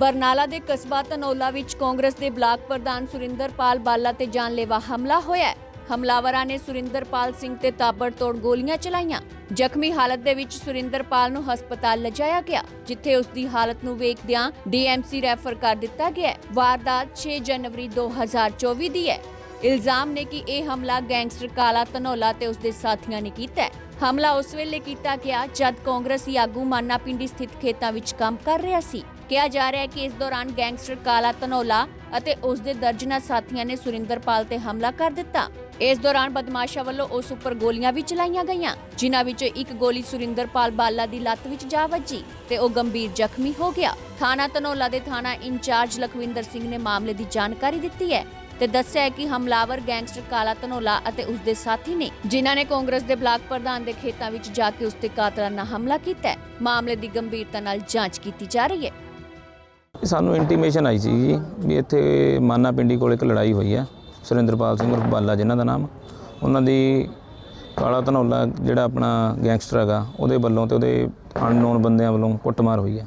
ਬਰਨਾਲਾ ਦੇ ਕਸਬਾ ਧਨੌਲਾ ਵਿੱਚ ਕਾਂਗਰਸ ਦੇ ਬਲਾਕ ਪ੍ਰਧਾਨ ਸੁਰਿੰਦਰਪਾਲ ਬਾਲਾ ਤੇ ਜਾਨਲੇਵਾ ਹਮਲਾ ਹੋਇਆ ਹਮਲਾਵਰਾਂ ਨੇ ਸੁਰਿੰਦਰਪਾਲ ਸਿੰਘ ਤੇ ਤਾਬੜਤੋੜ ਗੋਲੀਆਂ ਚਲਾਈਆਂ। ਜ਼ਖਮੀ ਹਾਲਤ ਦੇ ਵਿੱਚ ਸੁਰਿੰਦਰਪਾਲ ਨੂੰ ਹਸਪਤਾਲ ਲਿਜਾਇਆ ਗਿਆ, ਜਿੱਥੇ ਉਸ ਦੀ ਹਾਲਤ ਨੂੰ ਵੇਖਦਿਆਂ ਡੀਐਮਸੀ ਰੈਫਰ ਕਰ ਦਿੱਤਾ ਗਿਆ ਵਾਰਦਾਤ 6 ਜਨਵਰੀ 2024 ਦੀ ਹੈ। ਇਲਜ਼ਾਮ ਨੇ ਕਿ ਇਹ ਹਮਲਾ ਗੈਂਗਸਟਰ ਕਾਲਾ ਧਨੌਲਾ ਤੇ ਉਸਦੇ ਸਾਥੀਆਂ ਨੇ ਕੀਤਾ ਹੈ। ਹਮਲਾ ਉਸ ਵੇਲੇ ਕੀਤਾ ਗਿਆ ਜਦ ਕਾਂਗਰਸੀ ਆਗੂ ਮਾਨਾ ਪਿੰਡੀ ਸਥਿਤ ਖੇਤਾਂ ਵਿੱਚ ਕੰਮ ਕਰ ਰਿਹਾ ਸੀ। ਕਿਹਾ ਜਾ ਰਿਹਾ ਹੈ ਕਿ ਇਸ ਦੌਰਾਨ ਗੈਂਗਸਟਰ ਕਾਲਾ ਧਨੌਲਾ ਅਤੇ ਉਸ ਦੇ ਦਰਜਨਾ ਸਾਥੀਆਂ ਨੇ ਸੁਰਿੰਦਰਪਾਲ ਤੇ ਹਮਲਾ ਕਰ ਦਿੱਤਾ। ਇਸ ਦੌਰਾਨ ਬਦਮਾਸ਼ਾਂ ਵੱਲੋਂ ਉਸ ਉੱਪਰ ਗੋਲੀਆਂ ਵੀ ਚਲਾਈਆਂ ਗਈਆਂ, ਜਿਨ੍ਹਾਂ ਵਿੱਚੋਂ ਇੱਕ ਗੋਲੀ ਸੁਰਿੰਦਰਪਾਲ ਬਾਲਾ ਦੀ ਲੱਤ ਵਿੱਚ ਜਾ ਵੱਜੀ ਤੇ ਉਹ ਗੰਭੀਰ ਜ਼ਖਮੀ ਹੋ ਗਿਆ। ਥਾਣਾ ਧਨੌਲਾ ਦੇ ਥਾਣਾ ਇੰਚਾਰਜ ਲਖਵਿੰਦਰ ਸਿੰਘ ਨੇ ਮਾਮਲੇ ਦੀ ਜਾਣਕਾਰੀ ਦਿੱਤੀ ਹੈ ਤੇ ਦੱਸਿਆ ਹੈ ਕਿ ਹਮਲਾਵਰ ਗੈਂਗਸਟਰ ਕਾਲਾ ਧਨੋਲਾ ਅਤੇ ਉਸ ਦੇ ਸਾਥੀ ਨੇ, ਜਿਨ੍ਹਾਂ ਨੇ ਕਾਂਗਰਸ ਦੇ ਬਲਾਕ ਪ੍ਰਧਾਨ ਦੇ ਖੇਤਾਂ ਵਿੱਚ ਜਾ ਕੇ ਉਸ ਤੇ ਕਾਤਲਾਨਾ ਹਮਲਾ ਕੀਤਾ ਮਾਮਲੇ ਦੀ ਗੰਭੀਰਤਾ ਨਾਲ ਜਾਂਚ ਕੀਤੀ ਜਾ ਰਹੀ ਹੈ। ਸਾਨੂੰ ਇੰਟੀਮੇਸ਼ਨ ਆਈ ਸੀ ਜੀ ਵੀ ਇੱਥੇ ਮਾਨਾ ਪਿੰਡੀ ਕੋਲ ਇੱਕ ਲੜਾਈ ਹੋਈ ਹੈ ਸੁਰਿੰਦਰਪਾਲ ਸਿੰਘ ਉਰਫ ਬਾਲਾ ਜਿਨ੍ਹਾਂ ਦਾ ਨਾਮ। ਉਹਨਾਂ ਦੀ ਕਾਲਾ ਧਨੌਲਾ ਜਿਹੜਾ ਆਪਣਾ ਗੈਂਗਸਟਰ ਹੈਗਾ, ਉਹਦੇ ਵੱਲੋਂ ਤੇ ਉਹਦੇ ਅਨਨੋਨ ਬੰਦਿਆਂ ਵੱਲੋਂ ਕੁੱਟਮਾਰ ਹੋਈ ਹੈ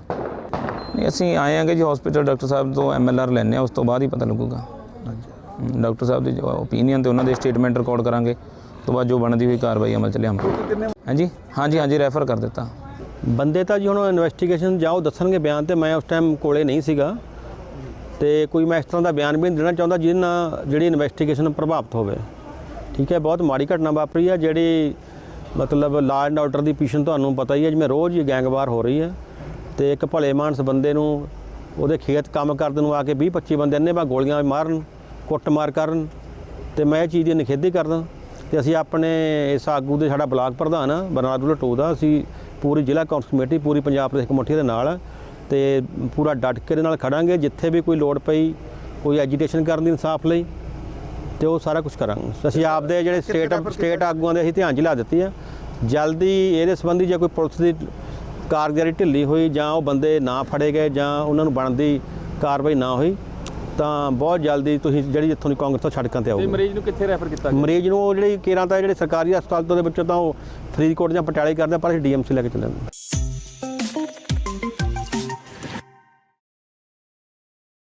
ਨਹੀਂ, ਅਸੀਂ ਆਏ ਆਂਗੇ ਜੀ ਹਸਪੀਟਲ ਡਾਕਟਰ ਸਾਹਿਬ ਤੋਂ ਐਮਐਲਆਰ ਲੈਣੇ ਆ, ਉਸ ਤੋਂ ਬਾਅਦ ਹੀ ਪਤਾ ਲੱਗੂਗਾ। ਡਾਕਟਰ ਸਾਹਿਬ ਦੀ ਓਪੀਨੀਅਨ ਤੇ ਉਹਨਾਂ ਦੇ ਸਟੇਟਮੈਂਟ ਰਿਕਾਰਡ ਕਰਾਂਗੇ, ਉਸ ਤੋਂ ਬਾਅਦ ਜੋ ਬਣਦੀ ਹੋਈ ਕਾਰਵਾਈ ਅਮਲ ਚ ਲਿਆਵਾਂਗੇ। ਹਾਂਜੀ ਹਾਂਜੀ ਹਾਂਜੀ ਰੈਫਰ ਕਰ ਦਿੱਤਾ। ਬੰਦੇ ਤਾਂ ਜੀ ਹੁਣ ਇਨਵੈਸਟੀਗੇਸ਼ਨ ਜਾਓ ਦੱਸਣਗੇ ਬਿਆਨ ਤੇ ਮੈਂ ਉਸ ਟਾਈਮ ਕੋਲੇ ਨਹੀਂ ਸੀਗਾ। ਤੇ ਕੋਈ ਮੈਂ ਇਸ ਤਰ੍ਹਾਂ ਦਾ ਬਿਆਨ ਵੀ ਨਹੀਂ ਦੇਣਾ ਚਾਹੁੰਦਾ ਜਿਹਦੇ ਨਾਲ ਜਿਹੜੀ ਇਨਵੈਸਟੀਗੇਸ਼ਨ ਪ੍ਰਭਾਵਿਤ ਹੋਵੇ। ਠੀਕ ਹੈ, ਬਹੁਤ ਮਾੜੀ ਘਟਨਾ ਵਾਪਰੀ ਹੈ ਜਿਹੜੀ ਮਤਲਬ ਲਾ ਐਂਡ ਆਰਡਰ ਦੀ ਪੀਸ਼ਨ ਤੁਹਾਨੂੰ ਪਤਾ ਹੀ ਹੈ ਜਿਵੇਂ ਰੋਜ਼ ਹੀ ਗੈਂਗਵਾਰ ਹੋ ਰਹੀ ਹੈ। ਤੇ ਇੱਕ ਭਲੇ ਮਾਨਸ ਬੰਦੇ ਨੂੰ ਉਹਦੇ ਖੇਤ ਕੰਮ ਕਰਦੇ ਨੂੰ ਆ ਕੇ 20 25 ਬੰਦੇ ਇੰਨੇ ਬਾ ਗੋਲੀਆਂ ਮਾਰਨ, ਕੁੱਟਮਾਰ ਕਰਨ, ਤੇ ਮੈਂ ਇਹ ਚੀਜ਼ ਦੀ ਨਿਖੇਧੀ ਕਰਦਾ। ਤੇ ਅਸੀਂ ਆਪਣੇ ਇਸ ਆਗੂ ਦੇ ਸਾਡਾ ਬਲਾਕ ਪ੍ਰਧਾਨ ਆ, ਬਰਨਾਲਾ ਦਾ ਅਸੀਂ ਪੂਰੀ ਜ਼ਿਲ੍ਹਾ ਕਾਂਗਰਸ ਕਮੇਟੀ ਪੂਰੀ ਪੰਜਾਬ ਪ੍ਰਦੇਸ਼ ਕਮੇਟੀ ਦੇ ਨਾਲ ਤੇ ਪੂਰਾ ਡਟ ਕੇ ਦੇ ਨਾਲ ਖੜਾਂਗੇ ਜਿੱਥੇ ਵੀ ਕੋਈ ਲੋੜ ਪਈ ਕੋਈ ਐਜੀਟੇਸ਼ਨ ਕਰਨ ਦੀ ਇਨਸਾਫ ਲਈ ਤੇ ਉਹ ਸਾਰਾ ਕੁਝ ਕਰਾਂਗੇ। ਅਸੀਂ ਆਪਦੇ ਜਿਹੜੇ ਸਟੇਟ ਸਟੇਟ ਆਗੂਆਂ ਦੇ ਅਸੀਂ ਧਿਆਨ 'ਚ ਲਿਆ ਦਿੱਤੀ ਆ। ਜਲਦੀ ਇਹਦੇ ਸੰਬੰਧੀ ਜੇ ਕੋਈ ਪੁਲਿਸ ਦੀ ਕਾਰਗੁਜ਼ਾਰੀ ਢਿੱਲੀ ਹੋਈ ਜਾਂ ਉਹ ਬੰਦੇ ਨਾ ਫੜੇ ਗਏ ਜਾਂ ਉਹਨਾਂ ਨੂੰ ਬਣਦੀ ਕਾਰਵਾਈ ਨਾ ਹੋਈ ਤਾਂ ਬਹੁਤ ਜਲਦੀ ਤੁਸੀਂ ਜਿਹੜੀ ਇੱਥੋਂ ਦੀ ਕਾਂਗਰਸ ਤੋਂ ਸੜਕਾਂ ਤੇ ਆਓਗੇ। ਮਰੀਜ਼ ਨੂੰ ਕਿੱਥੇ ਰੈਫਰ ਕੀਤਾ ਮਰੀਜ਼ ਨੂੰ ਉਹ ਜਿਹੜੀ ਕੇਰਾਂ ਤਾਂ ਜਿਹੜੇ ਸਰਕਾਰੀ ਹਸਪਤਾਲ ਤੋਂ ਦੇ ਵਿੱਚੋਂ ਤਾਂ ਉਹ ਫਰੀਦਕੋਟ ਜਾਂ ਪਟਿਆਲੇ ਕਰਦੇ ਪਰ ਅਸੀਂ ਡੀਐਮਸੀ ਲੈ ਕੇ ਚੱਲੇ ਹਾਂ।